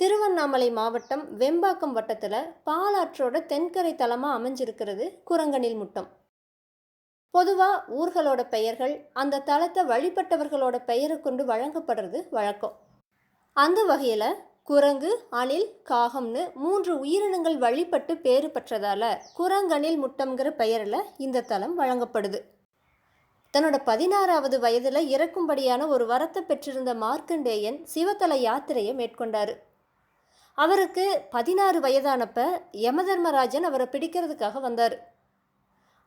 திருவண்ணாமலை மாவட்டம் வெம்பாக்கம் வட்டத்தில் பாலாற்றோட தென்கரை தலமாக அமைஞ்சிருக்கிறது குரங்கனில் முட்டம். பொதுவாக ஊர்களோட பெயர்கள் அந்த தலத்தை வழிபட்டவர்களோட பெயரை கொண்டு வழங்கப்படுறது வழக்கம். அந்த வகையில் குரங்கு அணில் காகம்னு மூன்று உயிரினங்கள் வழிபட்டு பேறு பெற்றதால குரங்கனில் முட்டம்ங்கிற பெயரில் இந்த தலம் வழங்கப்படுது. தன்னோட பதினாறாவது வயதில் இறக்கும்படியான ஒரு வரத்தை பெற்றிருந்த மார்க்கண்டேயன் சிவத்தல யாத்திரையை மேற்கொண்டார். அவருக்கு பதினாறு வயதானப்ப யமதர்மராஜன் அவரை பிடிக்கிறதுக்காக வந்தார்.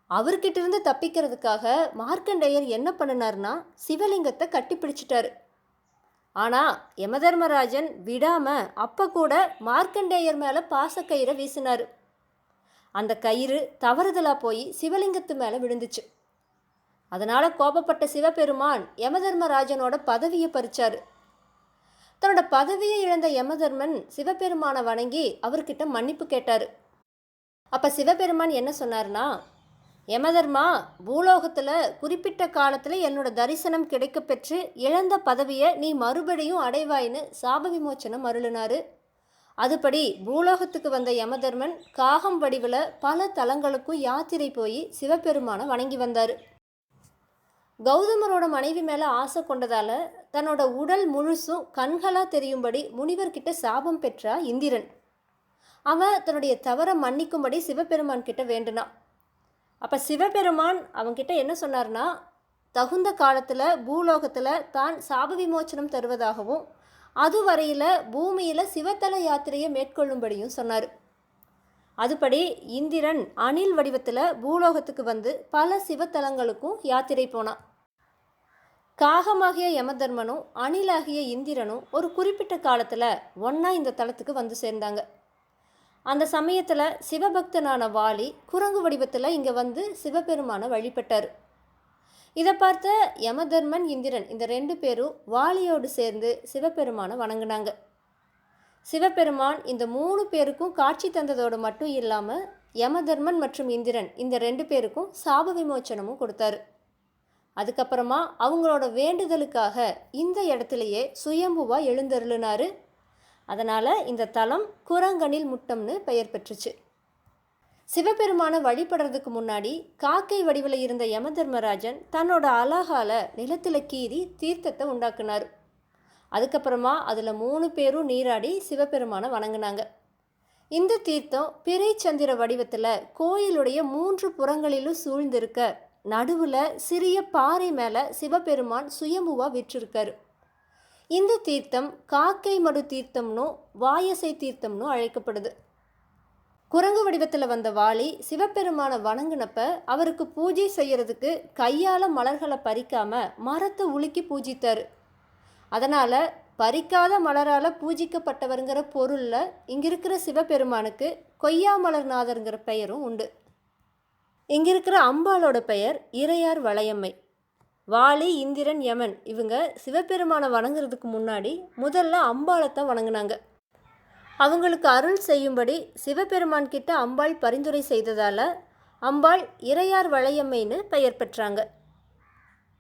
அவர்கிட்ட இருந்து தப்பிக்கிறதுக்காக மார்க்கண்டேயர் என்ன பண்ணினார்னா சிவலிங்கத்தை கட்டி பிடிச்சிட்டாரு. ஆனால் யமதர்மராஜன் விடாமல் அப்போ கூட மார்க்கண்டேயர் மேலே பாசக்கயிறை வீசினார். அந்த கயிறு தவறுதலாக போய் சிவலிங்கத்து மேலே விழுந்துச்சு. அதனால் கோபப்பட்ட சிவபெருமான் யமதர்மராஜனோட பதவியை பறிச்சார். தன்னோட பதவியை இழந்த யமதர்மன் சிவபெருமானை வணங்கி அவர்கிட்ட மன்னிப்பு கேட்டார். அப்போ சிவபெருமான் என்ன சொன்னார்னா யமதர்மா பூலோகத்தில் குறிப்பிட்ட காலத்தில் என்னோட தரிசனம் கிடைக்க பெற்று இழந்த பதவியை நீ மறுபடியும் அடைவாயின்னு சாப விமோச்சனம் அருளினாரு. அதுபடி பூலோகத்துக்கு வந்த யமதர்மன் காகம் வடிவில் பல தலங்களுக்கும் யாத்திரை போய் சிவபெருமானை வணங்கி வந்தார். கௌதமரோட மனைவி மேலே ஆசை கொண்டதால் தன்னோட உடல் முழுசும் கண்களாக தெரியும்படி முனிவர்கிட்ட சாபம் பெற்றா இந்திரன். அவன் தன்னுடைய தவறை மன்னிக்கும்படி சிவபெருமான் கிட்ட வேண்டுனான் அப்போ சிவபெருமான் அவன்கிட்ட என்ன சொன்னார்னா தகுந்த காலத்தில் பூலோகத்தில் தான் சாப விமோச்சனம் தருவதாகவும் அதுவரையில் பூமியில் சிவத்தல யாத்திரையை மேற்கொள்ளும்படியும் சொன்னார். அதுபடி இந்திரன் அணில் வடிவத்தில் பூலோகத்துக்கு வந்து பல சிவத்தலங்களுக்கும் யாத்திரை போனான். காகமாகிய யமதர்மனும் அணிலாகிய இந்திரனும் ஒரு குறிப்பிட்ட காலத்தில் ஒன்றா இந்த தலத்துக்கு வந்து சேர்ந்தாங்க. அந்த சமயத்தில் சிவபக்தனான வாலி குரங்கு வடிவத்தில் இங்கே வந்து சிவபெருமானை வழிபட்டார். இதை பார்த்த யமதர்மன் இந்திரன் இந்த ரெண்டு பேரும் வாலியோடு சேர்ந்து சிவபெருமானை வணங்கினாங்க. சிவபெருமான் இந்த மூணு பேருக்கும் காட்சி தந்ததோடு மட்டும் இல்லாமல் யமதர்மன் மற்றும் இந்திரன் இந்த ரெண்டு பேருக்கும் சாப விமோச்சனமும் கொடுத்தாரு. அதுக்கப்புறமா அவங்களோட வேண்டுதலுக்காக இந்த இடத்துலையே சுயம்புவா எழுந்தருளினாரு. அதனால் இந்த தலம் குரங்கனில் முட்டம்னு பெயர் பெற்றுச்சு. சிவபெருமானை வழிபடுறதுக்கு முன்னாடி காக்கை வடிவில் இருந்த யமதர்மராஜன் தன்னோட அழகால நிலத்தில் கீறி தீர்த்தத்தை உண்டாக்குனார். அதுக்கப்புறமா அதில் மூணு பேரும் நீராடி சிவபெருமானை வணங்கினாங்க. இந்த தீர்த்தம் பிறை சந்திர வடிவத்தில் கோயிலுடைய மூன்று புறங்களிலும் சூழ்ந்திருக்க நடுவில் சிறிய பாறை மேலே சிவபெருமான் சுயம்புவாக விற்றிருக்காரு. இந்த தீர்த்தம் காக்கை மடு தீர்த்தம்னும் வாயசை தீர்த்தம்னும் அழைக்கப்படுது. குரங்கு வடிவத்தில் வந்த வாலி சிவபெருமானை வணங்கினப்ப அவருக்கு பூஜை செய்யறதுக்கு கையால் மலர்களை பறிக்காம மரத்தை உலுக்கி பூஜித்தார். அதனால் பறிக்காத மலரால் பூஜிக்கப்பட்டவருங்கிற பொருளில் இங்கே இருக்கிற சிவபெருமானுக்கு கொய்யா மலர்நாதருங்கிற பெயரும் உண்டு. இங்கே இருக்கிற அம்பாளோட பெயர் இறையார் வளையம்மை. வாலி இந்திரன் யமன் இவங்க சிவபெருமானை வணங்குறதுக்கு முன்னாடி முதல்ல அம்பாளைத்தான் வணங்கினாங்க. அவங்களுக்கு அருள் செய்யும்படி சிவபெருமான் கிட்ட அம்பாள் பரிந்துரை செய்ததால் அம்பாள் இறையார் வளையம்மைன்னு பெயர் பெற்றாங்க.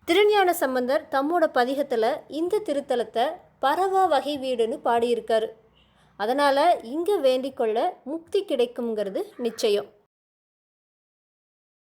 திருஞான சம்பந்தர் தம்மோட பதிகத்தில் இந்த திருத்தலத்தை பரவா வகை வீடுன்னு பாடியிருக்காரு. அதனால் இங்கே வேண்டிக் கொள்ள முக்தி கிடைக்குங்கிறது நிச்சயம்.